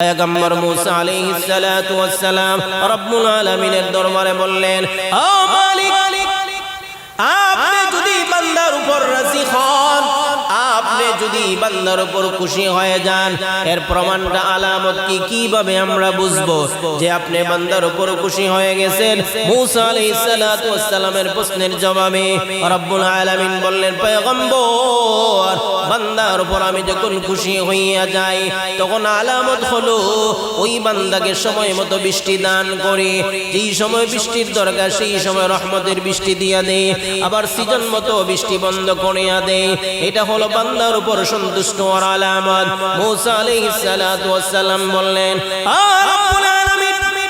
পয়গম্বর মুসা আলাইহিস সালাতু ওয়াস সালাম রব্বুল আলামিনের দরবারে বললেন, ও মালিক, আপনি যদি বান্দার উপর রাজি হন আপনি যদি বান্দার উপর খুশি হয়ে যান, এর প্রমাণটা আলামত কি, কীভাবে আমরা বুঝব যে আপনি বান্দার উপর খুশি হয়ে গেছেন? মুসা আলাইহিস সালাতু সালামের প্রশ্নের জবাবে রব্বুল আলামিন বললেন, পয়গম্বর, বান্দার উপর আমি যখন খুশি হইয়া যাই, তখন আলামত হলো ওই বান্দাকে সময় মতো বৃষ্টি দান করে। যেই সময় বৃষ্টির দরকার, সেই সময় রহমতের বৃষ্টি দিয়া দে আবার সিজন মতো বৃষ্টি বন্ধ করিয়া দেয়। এটা হলো বান্দার উপর সন্তুষ্ট হওয়ার আলামত। মুসা আলাইহিস সালাতু ওয়াস সালাম বললেন, আ রাব্বুল আলামিন যদি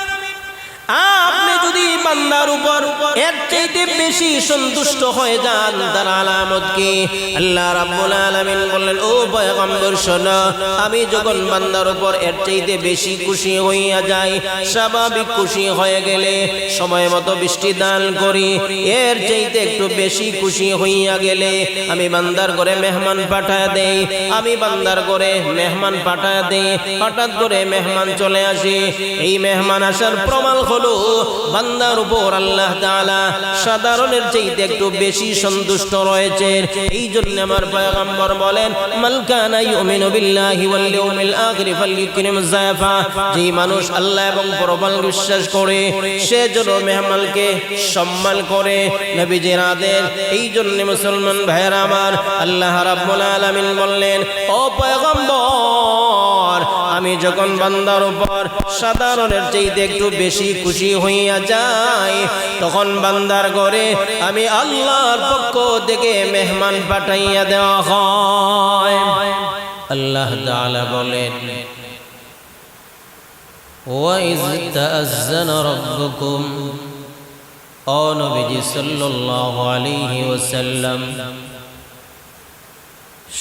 বান্দার উপর এর চাইতে বেশি সন্তুষ্ট হয়ে যান তার আলামত কি? আল্লাহ রাব্বুল আলামিন বললেন, ও পয়গম্বর, শোনো, আমি যখন বান্দার উপর এর চাইতে বেশি খুশি হইয়া যাই, স্বাভাবিক খুশি হয়ে গেলে সময় মতো বৃষ্টি দান করি। এর চাইতে একটু বেশি খুশি হইয়া গেলে আমি বান্দার করে মেহমান পাঠায় দেই। আমি বান্দার করে মেহমান পাঠায় দেই, হঠাৎ করে মেহমান চলে আসে। এই মেহমান আসার প্রমাণ হলো, বান্দার উপর আল্লাহ সাধারণের চাইতে একটু বেশি সন্তুষ্ট এই জন্য আমার পয়গম্বর বলেন যে মানুষ আল্লাহ এবং বিশ্বাস করে, সে সম্মান করে এই জন্য মুসলমান আমার, আল্লাহ বললেন আমি যখন বান্দার উপর সাধারণের চাইতে একটু বেশি খুশি হইয়া যাই তখন বান্দার ঘরে আমি আল্লাহর পক্ষ থেকে মেহমান পাঠাইয়া দেওয়া হয় আল্লাহ তাআলা বলেন وإذ تأذن ربكم ও নবীজি সাল্লাল্লাহু আলাইহি ওয়াসাল্লাম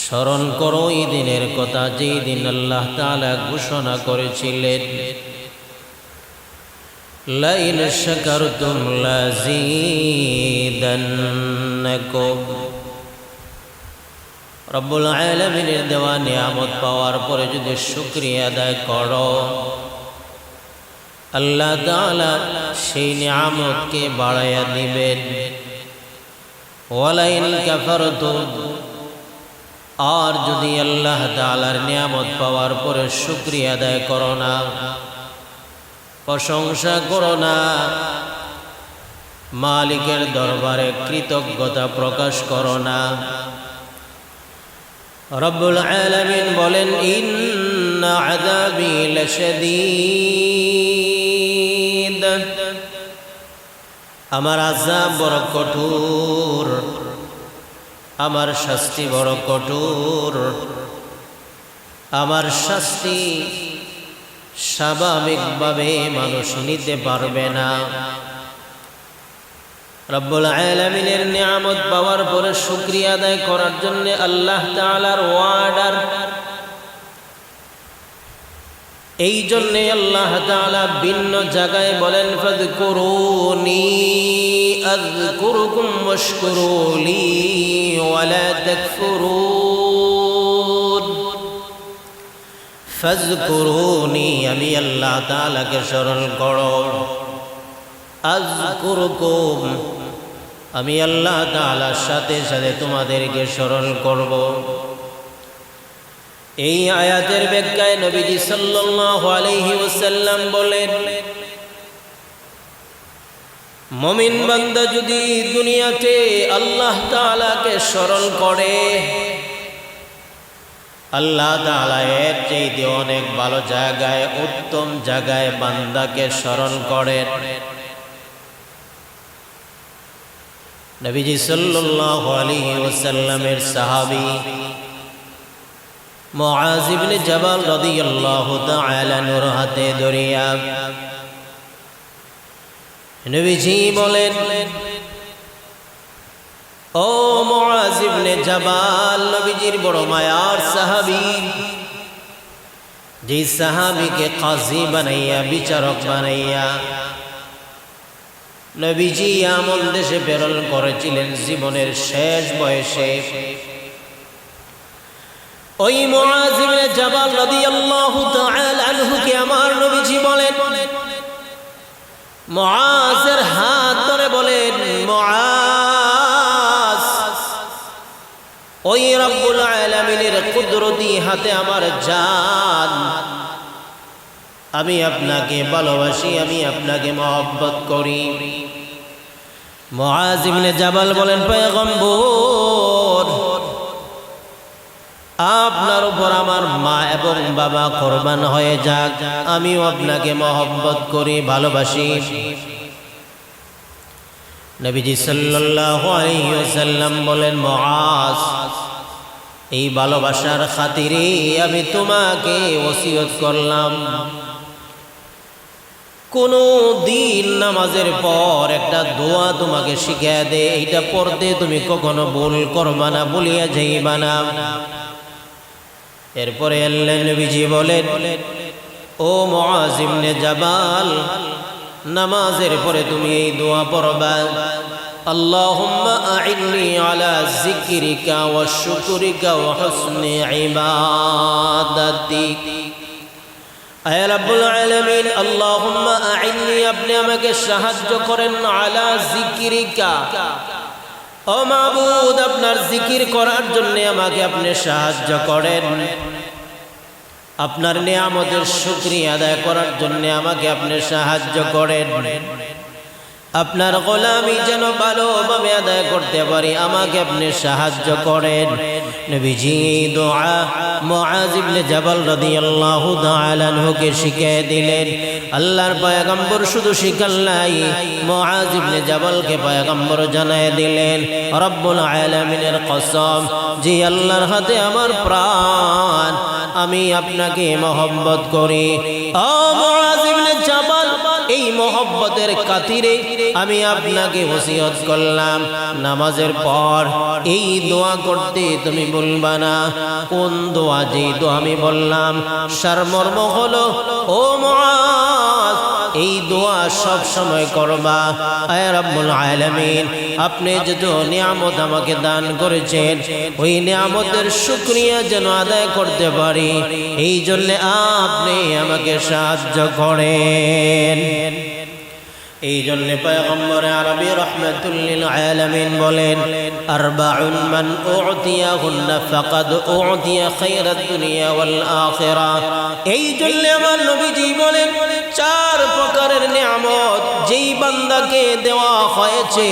স্মরণ করো এই দিনের কথা যেই দিন আল্লাহ তাআলা ঘোষণা করেছিলেন লাইন শাকারতুম লাযীদান্নাকুম রব্বুল আলামিনের দেওয়া নিয়ামত পাওয়ার পরে যদি শুকরিয়া আদায় করো, আল্লাহ তাআলা সেই নিয়ামতকে বাড়াইয়া দিবেন। ওয়ালাইন কাফারতুম আর যদি আল্লাহ তাআলার নিয়ামত পাওয়ার পরে শুকরিয়া আদায় করো না প্রশংসা করো না। মালিকের দরবারে কৃতজ্ঞতা প্রকাশ করো না। রব্বুল আলমিন বলেন লাশাদীদ। আমার আযাব বড় কঠোর, আমার শাস্তি বড় কঠোর, আমার শাস্তি স্বাভাবিকভাবে মানুষ নিতে পারবে না। রব্বুল আলামিনের নিয়ামত পাওয়ার পরে শুকরিয়া আদায় করার জন্য আল্লাহ তাআলার ওয়ার্ডার এই জন্যে আল্লাহ তাআলা ভিন্ন জায়গায় বলেন ফদ ফাযকুরুনি, আযকুরুকুম ওয়াশকুরুলি ওয়ালা তাকফুরুন। ফাযকুরুনি আমি আল্লাহ তাআলাকে স্মরণ করো। আযকুরুকুম আমি আল্লাহ তাআলার সাথে সাথে তোমাদেরকে স্মরণ করব। এই আয়াতের ব্যাখ্যায় নবীজি সাল্লাল্লাহু আলাইহি ওয়াসাল্লাম বলেন, মমিন বান্দা যদি দুনিয়াতে আল্লাহ তাআলাকে স্মরণ করে আল্লাহ তাআলা এর চাইতে অনেক ভালো জায়গায়, উত্তম জায়গায় বান্দাকে স্মরণ করেন। নবীজি সাল্লাল্লাহু আলাইহি ওয়াসাল্লামের সাহাবী মুআজ ইবনে জাবাল রাদিয়াল্লাহু তাআলা নূর হাতে দরিয়া নবীজি বলেন ও মোয়াজিবনে জবাল, নবীজির বড় মায়ার সাহাবি। যে সাহাবিকে কাজী বানাইয়া, বিচারক বানাইয়া, নবীজি আমল দেশে প্রেরণ করেছিলেন জীবনের শেষ বয়সে। ওই মোয়াজিবনে জবাল নদী আল্লাহ আমার নবীজি বলেন মহাজ ওই রব্বুল আলামিনের কুদরতি হাতে আমার জান। আমি আপনাকে ভালোবাসি, আমি আপনাকে মহব্বত করি। মুআজ ইবনে জাবাল বলেন, পয়গম্বর, আপনার উপর আমার মা এবং বাবা কোরবান হয়ে যাক। আমিও আপনাকে মহব্বত করি, ভালোবাসি। নবীজি ওয়াসাল্লাম বলেন মুআজ এই ভালোবাসার খাতিরে আমি তোমাকে ওসিয়ত করলাম। কোন দিন নামাজের পর একটা দোয়া তোমাকে শিখিয়ে দে, এইটা পড়তে তুমি কখনো ভুল করবা না বলিয়া যাইবা এরপরে আল্লাহ নবীজি বলেন, ও মহাজিমনে জাবাল নামাজের পরে তুমি এই দোয়া পড়বা। আলা ওয়া আপনি আমাকে সাহায্য করেন আলা যিকরিকা। ও আপনার জিকির করার জন্য আমাকে আপনি সাহায্য করেন। আপনার নিয়ামতের শুক্রিয়া আদায় করার জন্য আমাকে আপনি সাহায্য করেন। আপনার গোলামি যেন ভালোভাবে আদায় করতে পারি, আমাকে আপনি সাহায্য করেন। নবীজি দোয়া জাবাল রাদিয়াল্লাহু তাআলা শিখিয়ে দিলেন, আল্লাহর পয়গম্বর শুধু নাই জাবালকে পয়গম্বর জানায় দিলেন, রব্বুল আলামিনের কসম আল্লাহর হাতে আমার প্রাণ, আমি আপনাকে মহব্বত করি। ও এই মহব্বতের কাতিরে আমি আপনাকে ওসিয়ত করলাম। নামাজের পর এই দোয়া করতে তুমি বলবা না। কোন দোয়া? যে দোয়া আমি বললাম, সারমর্ম হলো, ও এই দোয়া সব সময় করবা। আয় আলামিন, আপনি যত নিয়ামত আমাকে দান করেছেন, ওই নিয়ামতের শুকরিয়া যেন আদায় করতে পারি। এই জন্য আপনি আমাকে সাহায্য করেন। এই জন্য পয়গম্বর আরবি রহমাতুল্লিল আলামিন বলেন, আরবাউন মান উতিয়া ফাকাদ উতিয়া খায়রাত দুনিয়া ওয়াল আখিরা এই জন্য আমার নবীজি বলেন, চার প্রকারের নিয়ামত, যেই বান্দাকে দেওয়া হয়েছে,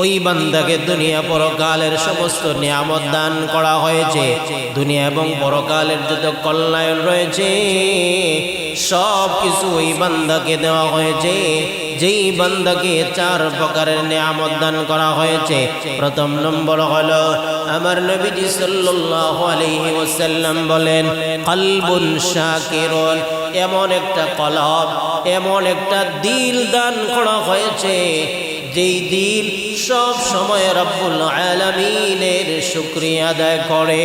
ওই বান্দাকে দুনিয়া পরকালের সমস্ত নিয়ামত দান করা হয়েছে। দুনিয়া এবং পরকালের যত কল্যাণ রয়েছে সব কিছু ওই বান্দাকে দেওয়া হয়েছে। যেই বান্দাকে চার প্রকারের নিয়ামত দান করা হয়েছে। প্রথম নম্বর হলো, আমার নবীজি সাল্লাল্লাহু আলাইহি ওয়াসাল্লাম বলেন, কলবুন শাকিরুন। এমন একটা কলব এমন একটা দিল দান করা হয়েছে, যেই দিল সব সময় রব্বুল আলামিনের শুকরিয়া আদায় করে।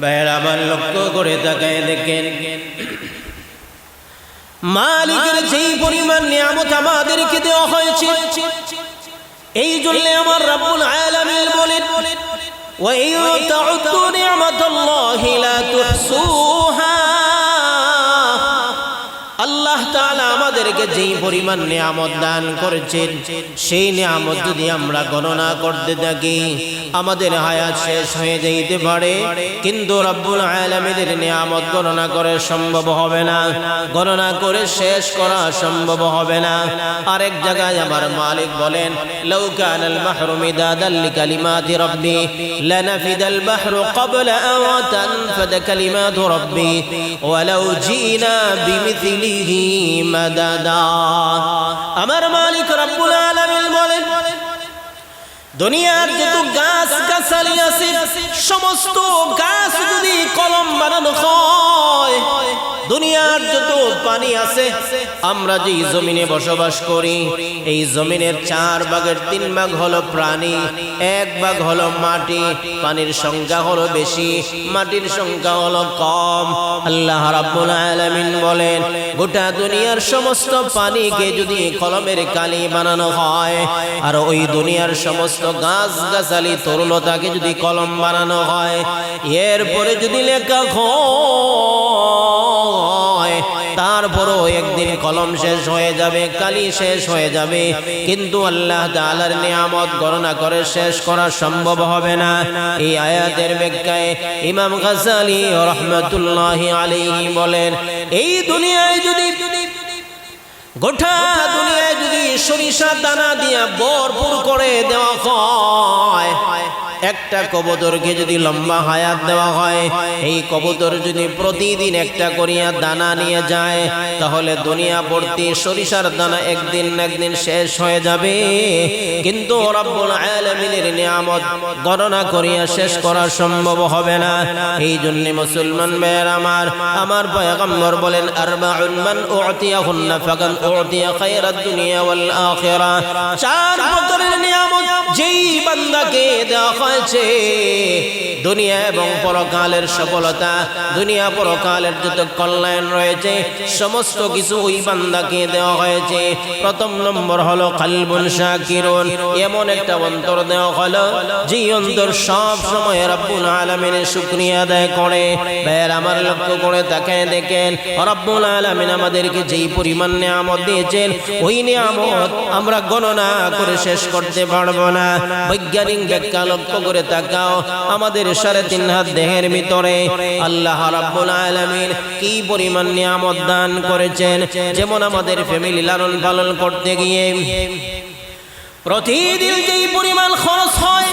ভাইয়ের, আমার লক্ষ্য করে তাকায় দেখেন, মালিকের যেই পরিমাণ নিয়ামত আমাদেরকে দেওয়া হয়েছে, এই জন্য আমার রব্বুল আলামিন বলেন وإن تعدوا نعمة الله لا تحصوها. আমাদেরকে যেই পরিমাণ নিয়ামত দান করেছেন, সেই নিয়ামত যদি আমরা গণনা করতে থাকি, আমাদের হায়াত শেষ হয়ে যাইতে পারে। কিন্তু রব্বুল আলামিনের নিয়ামত গণনা করে সম্ভব হবে না। গণনা করে শেষ করা সম্ভব হবে না। আরেক জায়গায় আমার মালিক বলেন, লাউ কানাল বাহরু মিদাদাল লিকালিমাতি রাব্বি, লানাফিদাল বাহরু ক্বাবলা তানফাদ কালিমাতু রাব্বি ওয়ালাউ জিনা বিমিথলিহি আমার মালিক রব্বুল আলামিন বলেন, দুনিয়ার যত গাছ, গাছালি আছে, সমস্ত গাছ যদি কলম বানানো হয় দুনিয়ার যত পানি আছে, আমরা যে জমিনে বসবাস করি, এই জমিনের চার ভাগের তিন ভাগ হলো প্রাণী, এক ভাগ হলো মাটি, পানির সংখ্যা হলো বেশি, মাটির সংখ্যা হলো কম। আল্লাহ রাব্বুল আলামিন বলেন, গোটা দুনিয়ার সমস্ত পানিকে যদি কলমের কালি বানানো হয়, আর ওই দুনিয়ার সমস্ত গাছ গাছালি তরুলতাকে যদি কলম বানানো হয়, এরপরে যদি লেখা হয় তারপরও একদিন কলম শেষ হয়ে যাবে, কালি শেষ হয়ে যাবে। কিন্তু আল্লাহ তাআলার নিয়ামত গণনা করে শেষ করা সম্ভব হবে না। এই আয়াতের ব্যাখ্যায় ইমাম গাজ্জালি রহমতুল্লাহি আলাইহি বলেন, এই দুনিয়ায় যদি গোটা দুনিয়ায় যদি সরিষা দানা দিয়া ভরপুর করে দেওয়া হয় একটা কবুতরকে যদি লম্বা হায়াত দেওয়া হয়, এই কবুতর যদি প্রতিদিন একটা করিয়া দানা নিয়ে যায়, তাহলে দুনিয়া ভর্তি সরিষার দানা একদিন একদিন শেষ হয়ে যাবে। কিন্তু রব্বুল আলামিনের নিয়ামত গণনা করিয়া শেষ করা সম্ভব হবে না। এই জন্য মুসলমান ভাইয়ের আমার আমার পয়গম্বর বলেন, আরবাউন মান উতিয়া ফাকান উতিয়া খায়রাদ দুনিয়া ওয়াল আখিরা। চার প্রকারের নিয়ামত যেই বান্দাকে দেওয়া হয়েছে দুনিয়া এবং পরকালের সফলতা, দুনিয়া পরকালের যত কল্যাণ রয়েছে, সমস্ত কিছু ওই বান্দাকে দেওয়া হয়েছে। প্রথম নম্বর হলো কালবুল শাকিরুন। এমন একটা অন্তর দেওয়া হলো যে অন্তর সব সময় রব্বুল আলামিনের শুকরিয়া আদায় করে। ভাইয়ের আমার লক্ষ্য করে তাকে দেখেন, রব্বুল আলামিন আমাদেরকে যেই পরিমাণ নিয়ামত দিয়েছেন, ওই নিয়ামত আমরা গণনা করে শেষ করতে পারব না। বৈজ্ঞানিক ব্যাখ্যা লক্ষ্য করে তাকাও। আমাদের সাড়ে তিন হাত দেহের ভিতরে আল্লাহ রাব্বুল আলামিন কি পরিমাণ নিয়ামত দান করেছেন, যেমন আমাদের ফ্যামিলি লালন পালন করতে গিয়ে। প্রতিদিন যেই পরিমাণ খরচ হয়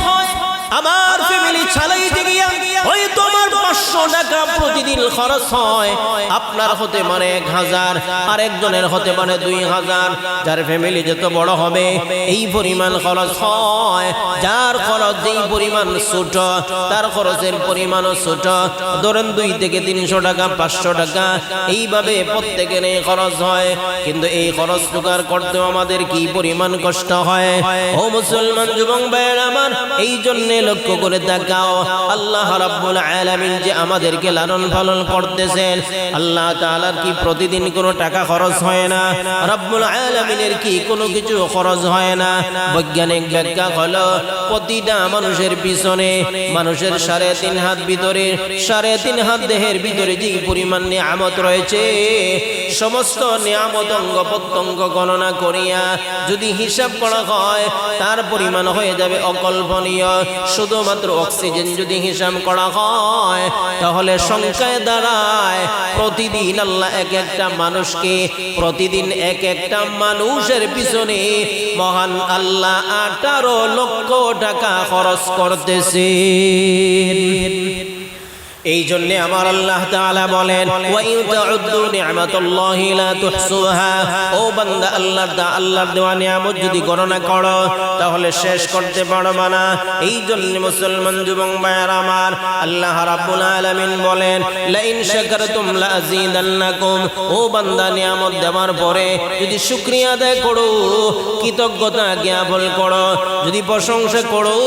আমার ফ্যামিলি চালাইতে গিয়া ওই তোমার পাঁচশো টাকা প্রতিদিন খরচ হয়। আপনার হতে মানে এক হাজার, আরেকজনের হতে মানে দুই হাজার। যার ফ্যামিলি যত বড় হবে, এই পরিমাণ খরচ হয়। যার খরচ যেই পরিমাণ ছোট, তার খরচের পরিমাণও ছোট। ধরেন দুই থেকে তিনশো টাকা, পাঁচশো টাকা, এইভাবে প্রত্যেকের এই খরচ হয়। কিন্তু এই খরচ জোগাড় করতেও আমাদের কি পরিমাণ কষ্ট হয়? ও মুসলমান যুবক ভাইয়ের আমার এই জন্যে লক্ষ্য করে তাকাও। আল্লাহ রাব্বুল আলামিন যে আমাদেরকে লালন পালন করতেছেন, আল্লাহ তাআলার কি প্রতিদিন কোনো টাকা খরচ হয় না? রাব্বুল আলামিনের কি কোনো কিছু খরচ হয় না? বৈজ্ঞানিক ব্যাখ্যা হলো, প্রতিটা মানুষের পিছনে মানুষের সাড়ে তিন হাত ভিতরে, সাড়ে তিন হাত দেহের ভিতরে যে পরিমাণ নিয়ামত রয়েছে, সমস্ত নিয়ামত অঙ্গ প্রত্যঙ্গ গণনা করিয়া যদি হিসাব করা হয়, তার পরিমাণ হয়ে যাবে অকল্পনীয়। শুধুমাত্র অক্সিজেন যদি হিসাব করা হয়, তাহলে সংখ্যায় দাঁড়ায়। প্রতিদিন আল্লাহ এক একটা মানুষকে, প্রতিদিন এক একটা মানুষের পিছনে মহান আল্লাহ আঠারো লক্ষ টাকা খরচ করতেছে এই জন্য আমার আল্লাহ তাআলা বলেন ও বান্দা আল্লাহ দা, আল্লাহর দেওয়া নিয়ামত যদি গণনা করো, তাহলে শেষ করতে পারবে না। এই জন্য মুসলমান যুবক ভাইয়ের আমার, আল্লাহ রাব্বুল আলামিন বলেন লা ইন শাকারতুম লা আযীদান্নাকুম ও বান্দা, নিয়ামত দেওয়ার পরে যদি শুকরিয়া আদায় করো, কৃতজ্ঞতা জ্ঞাপন করো, যদি প্রশংসা করো,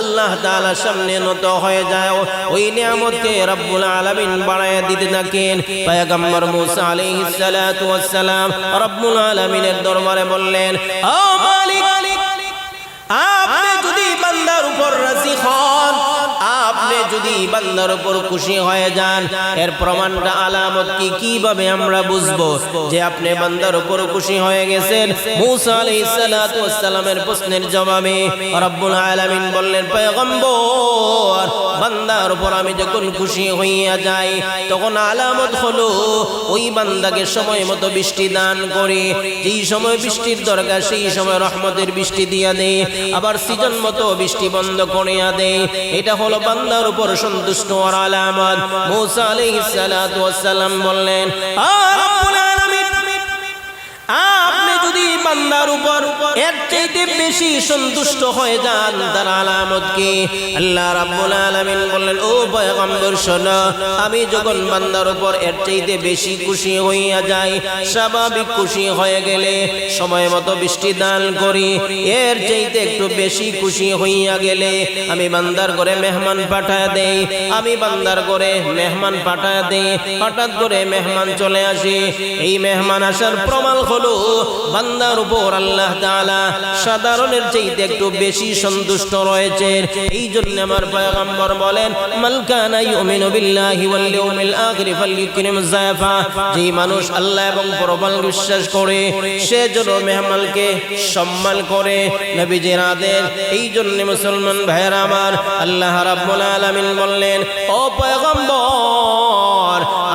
আল্লাহ তাআলার সামনে নত হয়ে যায় ওই নিয়ামতকে রব্বুল আলামিন বাড়ায় দিতে থাকেন। পয়গম্বর মুসা আলাইহিস সালাতু ওয়াস সালাম রব্বুল আলামিনের দরবারে বললেন, ও মালিক, আপনি যদি বান্দার উপর রাজি হন আপনি যদি বান্দার উপর খুশি হয়ে যান, এর প্রমাণটা আলামত কি? কীভাবে আমরা বুঝব যে আপনি বান্দার উপর খুশি হয়ে গেছেন? মুসা আলাইহিস সালাতু ওয়াস সালামের প্রশ্নের জবাবে রব্বুল আলামিন বললেন, পয়গম্বর, বান্দার উপর আমি যখন খুশি হইয়া যাই, তখন আলামত হলো ওই বান্দাকে সময় মতো বৃষ্টি দান করে। যেই সময় বৃষ্টির দরকার, সেই সময় রহমতের বৃষ্টি দিয়া দেয়। আবার সিজন মতো বৃষ্টি বন্ধ করিয়া দেয়। এটা হলো বান্দার উপর সন্তুষ্ট আলামত। মুসা আলাইহিস সালাতু ওয়াস সালাম বললেন আ রব্বুল আলামিন আপনি যদি বান্দার উপর এর চাইতে বেশি সন্তুষ্ট হয়ে যান, তার আলামত কি? আল্লাহ রাব্বুল আলামিন বললেন, ও পয়গম্বর, শোনো, আমি যখন বান্দার উপর এর চাইতে বেশি খুশি হইয়া যাই, স্বাভাবিক খুশি হয়ে গেলে সময় মতো বৃষ্টি দান করি। এর চাইতে একটু বেশি খুশি হইয়া গেলে আমি বান্দার করে মেহমান পাঠায় দেই। আমি বান্দার করে মেহমান পাঠায় দেই, হঠাৎ করে মেহমান চলে আসে। এই মেহমান আসার প্রমাণ হলো, বান্দার উপর আল্লাহ তাআলা সাধারণের চাইতে একটু বেশি সন্তুষ্ট রয়েছেন এই জন্য আমার পয়গম্বর বলেন মালকানা ইউমিনু বিল্লাহি ওয়াল ইয়াউমিল আখির ফালইউকরিম যায়ফা যে মানুষ আল্লাহ এবং পরকাল বিশ্বাস করে, সে যেন মেহমানকে সম্মান করে, নবীজির আদেশ। এই জন্য মুসলমান ভাইয়েরা আমার আল্লাহ রাব্বুল আলামিন বললেন, ও পয়গম্বর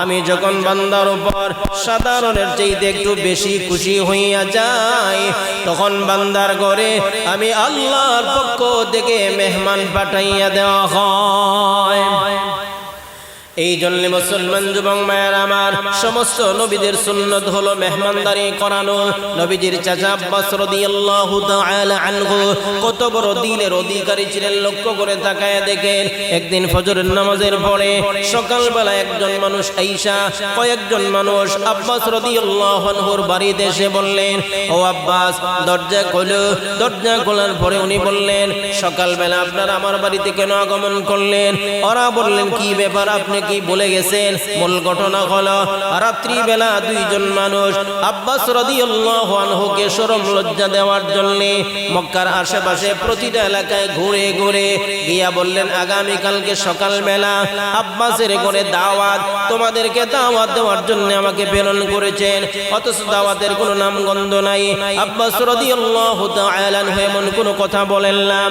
আমি যখন বান্দার উপর সাধারণের চাইতে একটু বেশি খুশি হইয়া যাই, তখন বান্দার ঘরে আমি আল্লাহর পক্ষ থেকে মেহমান পাঠাইয়া দেওয়া হয়। এই জন্য মুসলমান যুবক মায়ের আমার, সমস্ত নবীদের সুন্নত হলো মেহমানদারি করানো। নবীজির চাচা আব্বাস রাদিয়াল্লাহু তাআলা আনহু কত বড় দিলের অধিকারী ছিলেন, লক্ষ্য করে তাকায় দেখেন, একদিন ফজরের নামাজের পরে সকালবেলা একজন মানুষ আইসা কয়েকজন মানুষ আব্বাস রাদিয়াল্লাহু আনহুর বাড়িতে এসে বললেন, ও আব্বাস, দরজা খোলো। দরজা খোলার পরে উনি বললেন, সকালবেলা আপনারা আমার বাড়িতে কেন আগমন করলেন? ওরা বললেন, কি ব্যাপার? আপনি কি বলে গেছেন? মূল ঘটনা হলো রাত্রি বেলা দুইজন মানুষ আব্বাস রাদিয়াল্লাহু আনহুকে শরম লজ্জা দেওয়ার জন্য মক্কার আশেপাশে প্রতিটা এলাকায় ঘুরে ঘুরে গিয়া বললেন আগামী কালকে সকালবেলা আব্বাসের করে দাওয়াত তোমাদেরকে দাওয়াত দেওয়ার জন্য আমাকে প্রেরণ করেছেন। অথচ দাওয়াতের কোনো নাম গন্ধ নাই। আব্বাস তাআলা আনহু এমন কোনো কথা বলেন না।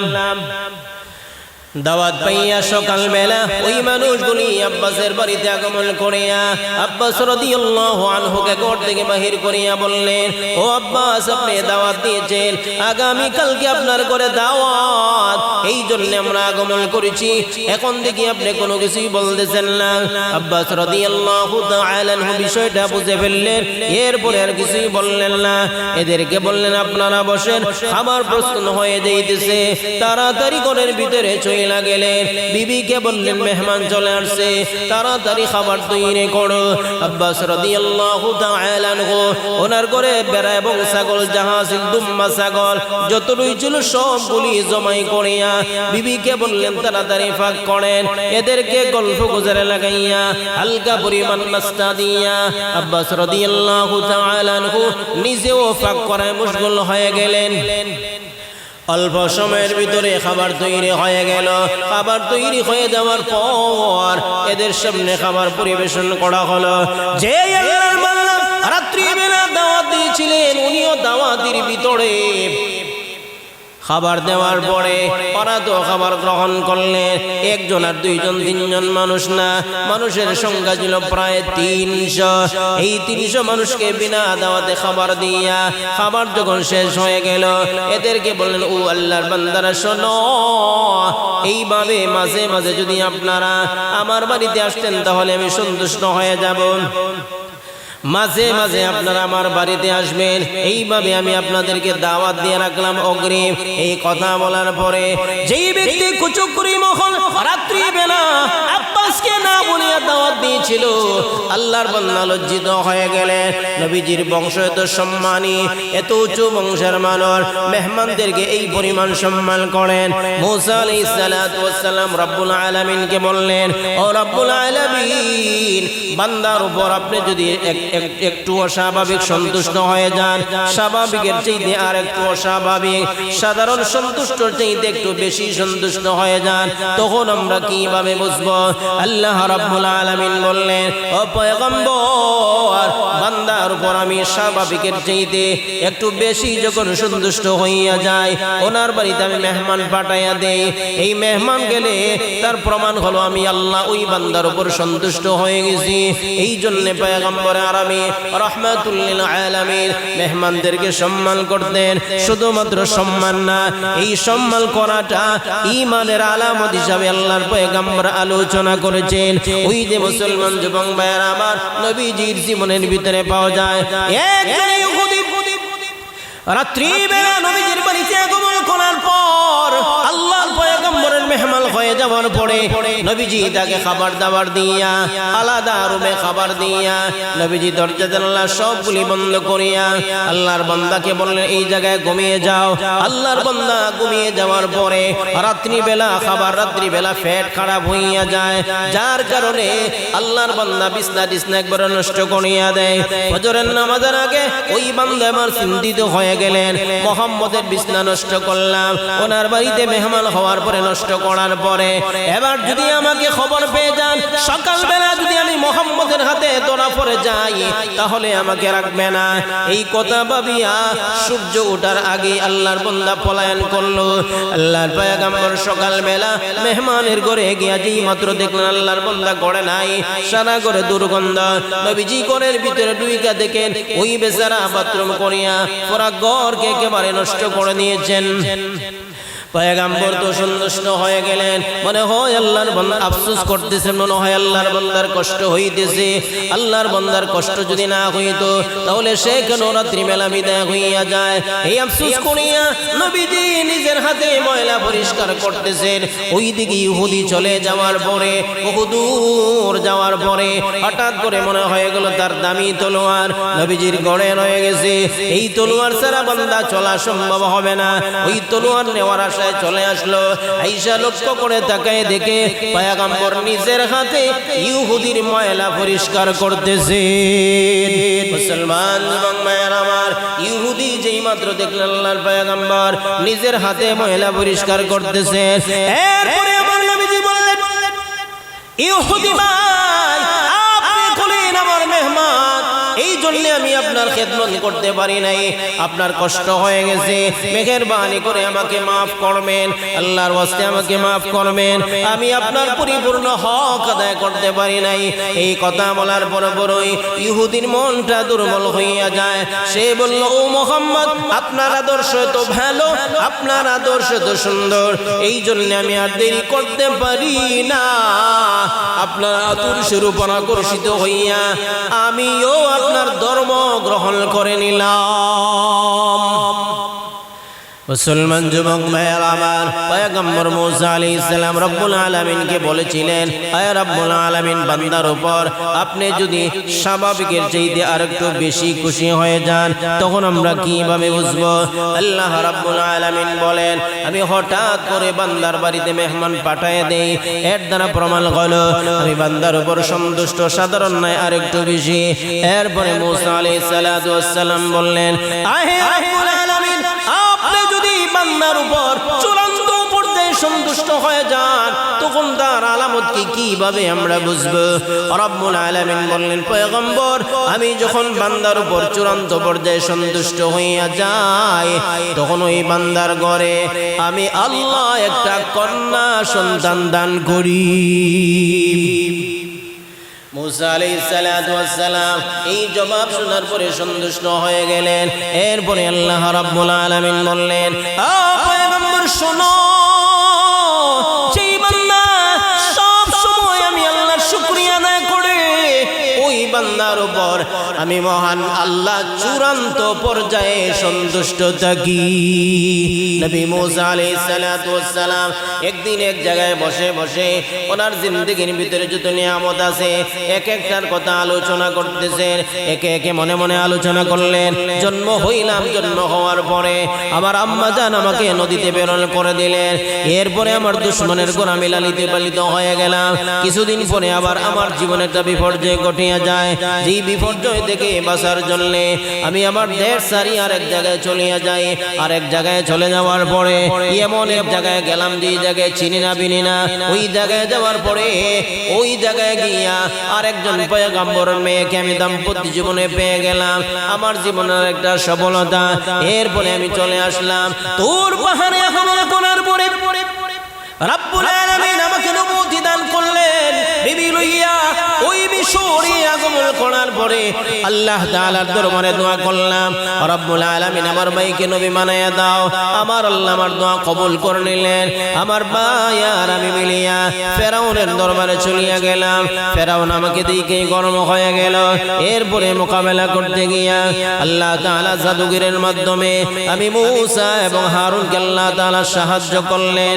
দাওয়াত পাইয়া সকালবেলা ওই মানুষগুলি আব্বাসের বাড়িতে আগমন করিয়া আব্বাস রাদিয়াল্লাহু আনহুকে ঘর থেকে বাহির করিয়া বললেন, ও আব্বাস, আপনি দাওয়াত দিয়েছেন। আগামী কালকে আপনার করে দাওয়াত। এই জন্য আমরা আগমন করেছি। এখন দেখি আপনি কোনো কিছুই বলতেছেন না। আব্বাস রাদিয়াল্লাহু তাআলা আনহু বিষয়টা বুঝে ফেললেন। এরপরে আর কিছুই বললেন না। এদেরকে বললেন, আপনারা বসেন। খাবার প্রশ্ন হয়ে যাইতেছে। তাড়াতাড়ি ঘরের ভিতরে চলে গেলেন বিবিকে বললেন, মেহমান চলে আসছে, তাড়াতাড়ি খাবার তৈরি করো। আব্বাস রাদিয়াল্লাহু তাআলা আনহু, ওনার ঘরে বেড়া এবং ছাগল, জাহাজ, দুম্মা ছাগল যতটুই ছিল সবগুলি জমাই করিয়া বিবিকে বললেন, তাড়াতাড়ি ফাঁক করেন, এদেরকে গল্প গুজারে লাগাইয়া হালকা পরিমাণ নাস্তা দিয়া। আব্বাস রাদিয়াল্লাহু তাআলা আনহু নিজেও ফাঁক করায় মুশগুল হয়ে গেলেন। অল্প সময়ের ভিতরে খাবার তৈরি হয়ে গেল। খাবার তৈরি হয়ে যাওয়ার পর এদের সামনে খাবার পরিবেশন করা হলো। যে রাত্রি বেলা রাত্রিবেলা দাওয়াত দিয়েছিলেন, উনিও দাওয়াতির ভিতরে খাবার দেওয়ার পরে ওরা তো খাবার গ্রহণ করলে একজন আর দুইজন, তিনজন মানুষ না। মানুষের সংখ্যা ছিল প্রায় তিনশো। এই তিনশো মানুষকে বিনা দাওয়াতে খাবার দিয়া খাবার যখন শেষ হয়ে গেল, এদেরকে বললেন, ও আল্লাহর বান্দারা, শোনো। এইভাবে মাঝে মাঝে যদি আপনারা আমার বাড়িতে আসতেন, তাহলে আমি সন্তুষ্ট হয়ে যাব। মাঝে মাঝে আপনারা আমার বাড়িতে আসবেন। এইভাবে আমি আপনাদেরকে দাওয়াত দিয়ে রাখলাম অগ্রিম। এই কথা বলার পরে যেই ব্যক্তি কুচুকুরি মহল রাত্রি বেলা আব্বাসকে না বলিয়া দাওয়াত দিয়েছিল, আল্লাহর বান্দা লজ্জিত হয়ে গেলে নবীজির বংশ এত সম্মানী, এত উঁচু বংশের মানুষ, মেহমানদেরকে এই পরিমাণ সম্মান করেন। মুসা ওয়াস সালাম রব্বুল আলামিনকে বললেন, ও রব্বুল আলামিন, বান্দার উপর আপনি যদি এক- একটু অস্বাভাবিক সন্তুষ্ট হয়ে যান। স্বাভাবিকের চাইতে আর একটু অস্বাভাবিক। সাধারণ সন্তুষ্টর চাইতে একটু বেশি সন্তুষ্ট হয়ে যান। তখন আমরা কীভাবে বুঝব? আল্লাহ রাব্বুল আলামিন বললেন, ও পয়গম্বর, বান্দার উপর আমি স্বাভাবিকের চাইতে একটু বেশি যখন সন্তুষ্ট হইয়া যায় ওনার বাড়িতে আমি মেহমান পাঠাইয়া দেই। এই মেহমান গেলে তার প্রমাণ হলো আমি আল্লাহ ওই বান্দার উপর সন্তুষ্ট হয়ে গেছি। এই জন্য পয়গম্বর আরামি রহমাতুল্লিল আলামিন। মেহমানদেরকে সম্মান করতেন, শুধুমাত্র সম্মান না, এই সম্মান করাটা ইমানের আলামত হিসাবে আল্লাহর পয়গম্বর আলোচনা করেছেন। ওই যে মুসলমান যুবক ভাইয়ের আমার নবীজির জীবনের ভিতরে পাওয়া যায় রাত্রিবেলা নবীজির বাড়িতে আগমন করার পর আল্লাহর পয়গম্বর পয়গম্বরের মেহমান হয়ে যাওয়ার পরে নবীজি তাকে খাবার দাবার দিয়া, আলাদা রুমে খাবার দিয়া, নবীজি দরজা জানালা সবগুলি বন্ধ করিয়া আল্লাহর বান্দাকে বললেন, এই জায়গায় ঘুমিয়ে যাও। আল্লাহর বান্দা ঘুমিয়ে যাওয়ার পরে রাত্রি বেলা খাবার রাত্রি বেলা ফ্যাট খারাপ হইয়া যায়। যার কারণে আল্লাহর বান্দা বিছনা টিসনা একবারে নষ্ট করিয়া দেয়। ফজরের নামাজের আগে ওই বান্দা আমার চিন্তিত হয়ে গেলেন। মোহাম্মদের বিছনা নষ্ট করলাম। ওনার বাড়িতে মেহমান হওয়ার পরে নষ্ট করার পরে এবার যদি আমাকে খবর পেয়ে যান, সকালবেলা যদি আমি মোহাম্মদের হাতে তোরা পরে যাই, তাহলে আমাকে রাখবে না। এই কথা ভাবিয়া সূর্য ওঠার আগে আল্লাহর বন্দা পলায়ন করল। আল্লাহর পয়গাম্বর সকালবেলা মেহমানের ঘরে গিয়া যেই মাত্র দেখলেন আল্লাহর বন্দা গড়ে নাই, সারা করে দুর্গন্ধ। নবীজি ঘরের ভিতরে ডুইকা দেখেন, ওই বেচারা বাথরুম করিয়া পুরা ঘরকে একেবারে নষ্ট করে নিয়েছেন পয়গাম্বর তো সন্তুষ্ট হয়ে গেলেন। মনে হয় আল্লাহর বন্দা আফসোস করতেছেন মনে হয় আল্লাহর বন্দার কষ্ট হইতেছে। আল্লাহর বন্দার কষ্ট যদি না হইতো, তাহলে সে কেন রাত্রি মেলা বিদায় হইয়া যায়? এই আফসোস করিয়া নবীজি নিজের হাতে ময়লা পরিষ্কার করতেছেন। ওই দিকে ইহুদি চলে যাওয়ার পরে, বহুদূর যাওয়ার পরে, হঠাৎ করে মনে হয়ে গেল তার দামি তলোয়ার নবীজির গড়ে রয়ে গেছে। এই তলোয়ার ছাড়া বান্দা চলা সম্ভব হবে না। ওই তলোয়ার নেওয়ার আশায় চলে আসলো। আইসা লক্ষ্য করে তাকায় দেখে পায়াগাম্বর নিজের হাতে ইহুদির ময়লা পরিষ্কার করতেছে। মুসলমান এবং মায়ের আমার, ইহুদি যেই মাত্র দেখলেন আল্লাহর পায়াগাম্বর, নিজের হাতে ময়লা পরিষ্কার করতেছে। এরপরে আমার নবীজি বললেন, ইহুদি ভাই জন্য আমি আপনার খেদমত করতে পারি নাই। আপনার কষ্ট হয়ে গেছে। মেঘের বাণী করে আমাকে মাফ করবেন। আল্লাহর ওয়াস্তে আমাকে মাফ করবেন। আমি আপনার পরিপূর্ণ হক আদায় করতে পারি নাই। এই কথা বলার পর পরই ইহুদির মনটা দুর্বল হইয়া যায়। সে বলল, ও মোহাম্মদ, আপনার আদর্শ তো ভালো, আপনার আদর্শ তো সুন্দর। এই জন্য আমি আর দেরি করতে পারি না। আপনার আদর্শের উপর আকর্ষিত হইয়া আমিও গ্রহণ করে নিলাম। মুসলমান যুবক ভাইয়ার আমার, পয়গম্বর মুসা আলী ইসলাম রব্বুল আলমিনকে বলেছিলেন, আয় রব্বুল আলমিন, বান্দার উপর, আপনি যদি স্বাভাবিকের চাইতে আর একটু বেশি খুশি হয়ে যান, তখন আমরা কীভাবে বুঝব? আল্লাহ রব্বুল আলমিন বলেন, আমি হঠাৎ করে বান্দার বাড়িতে মেহমান পাঠায় দেই, এর দ্বারা প্রমাণ হলো, আমি বান্দার উপর সন্তুষ্ট, সাধারণ নয় আর একটু বেশি। এরপরে মুসা আলী সালাম বললেন, আহে বান্দার উপর চূড়ান্ত পর্যায়ে সন্তুষ্ট হয়ে যান, তখন তার আলামত কি, কীভাবে আমরা বুঝব? রব্বুল আলামিন বললেন, পয়গম্বর, আমি যখন বান্দার উপর চূড়ান্ত পর্যায়ে সন্তুষ্ট হইয়া যাই, তখন ওই বান্দার ঘরে আমি আল্লাহ একটা কন্যা সন্তান দান করি। মুসা সালাম এই জবাব শোনার পরে হয়ে গেলেন। এরপরে আল্লাহ রাব্বুল আলামিন বললেন বান্দার উপর আমি মহান আল্লাহ চূড়ান্ত পর্যায়ে সন্তুষ্ট থাকি। নবী মুসা ওয়াস সালাম একদিন এক জায়গায় বসে বসে ওনার জিন্দগির ভিতরে যত নিয়ামত আছে, এক একটার কথা আলোচনা করতেছেন, একে একে মনে মনে আলোচনা করলেন। জন্ম হইলাম, জন্ম হওয়ার পরে আমার আম্মা জান আমাকে নদীতে প্রেরণ করে দিলেন। এরপরে আমার দুশ্মনের গোলামি লালিতে পালিত হয়ে গেলাম। কিছুদিন পরে আবার আমার জীবনে একটা বিপর্যয় ঘটিয়া যায়। যেই বিপর্যয় থেকে বাঁচার জন্য আমি আমার দেশ সারি আর এক জায়গায় চলিয়া যাই আর এক জায়গায় চলে যাওয়ার পরে এমন এক জায়গায় গেলাম যে জায়গায় চিনি না বিনি না ওই জায়গায় যাওয়ার পরে ওই জায়গায় গিয়া আর একজন পয়গাম্বরের মেয়েকে আমি দাম্পত্য জীবনে পেয়ে গেলাম আমার জীবনের একটা সফলতা এরপরে আমি চলে আসলাম তোর পাহাড়ে হামলা করার পরে রাব্বুল আলামিন আমাকে করলেন বিবি লইয়া ওই মিশরে আগমন করার পরে আল্লাহ তাআলার দরবারে দোয়া করলাম, রব্বুল আলামিন আমার ভাইকে নবী বানায়া দাও, আমার আল্লাহ আমার দোয়া কবুল করে নিলেন। আমার ভাই আর আমি মিলিয়া ফেরাউনের দরবারে চলিয়া গেলাম। ফেরাউন আমাকে দিকে গরম হয়ে গেল। এরপরে মোকাবেলা করতে গিয়া আল্লাহ তাআলা জাদুগিরের মাধ্যমে আমি মূসা এবং হারুনকে আল্লাহ তাআলা সাহায্য করলেন।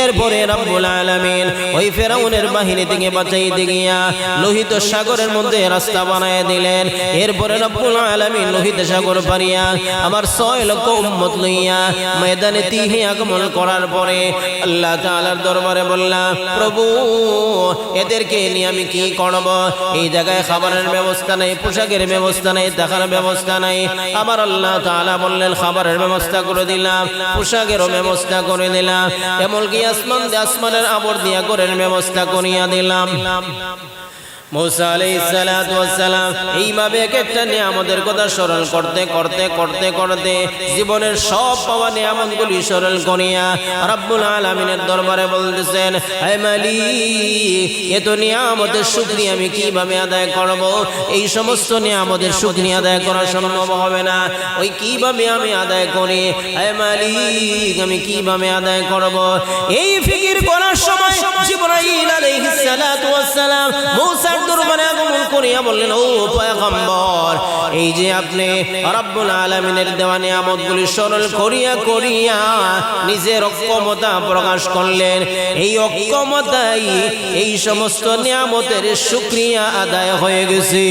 এরপরে রব্বুল আলামিন ওই ফেরাউনের বাহিনী থেকে বাঁচাইতে গিয়া লোহিত সাগরের মধ্যে রাস্তা বানায় দিলেন। এরপরে রব্বুল আলামিন লোহিত সাগর পারিয়া আমার ছয় লক্ষ উম্মত লইয়া ময়দানে তিহে আগমন করার পরে আল্লাহ তাআলার দরবারে বললাম প্রভু, এদেরকে নিয়ে আমি কি করব? এই জায়গায় খাবারের ব্যবস্থা নেই, পোশাকের ব্যবস্থা নেই, দেখার ব্যবস্থা নাই। আমার আল্লাহ তাআলা বললেন, খাবারের ব্যবস্থা করে দিলাম, পোশাকেরও ব্যবস্থা করে দিলাম, এমনকি আসমান আসমানের আবর দিয়া করের ব্যবস্থা করিয়া দিলাম। নিলাম মুসা আলাইহিস সালাতু এইভাবে এক একটা নিয়ামতের কথা স্মরণ করতে করতে করতে করতে জীবনের সব পাওয়া স্মরণ করিয়া আলামিনের দরবারে বলতেছেন এত নিয়ামতের আমি কীভাবে আদায় করব? এই সমস্ত নিয়ামতের আদায় করা সম্ভব হবে না। ওই কীভাবে আমি আদায় করি? হে মালিক, আমি কীভাবে আদায় করব? এই ফিকির করার সময় ওয়াস সালাম দরবারে আগমন করিয়া বললেন, ও পয়গম্বর, এই যে আপনি রব্বুল আলমিনের দেওয়া নিয়ামতগুলি সরল করিয়া করিয়া নিজের অক্ষমতা প্রকাশ করলেন। এই অক্ষমতাই এই সমস্ত নিয়ামতের শুকরিয়া আদায় হয়ে গেছে।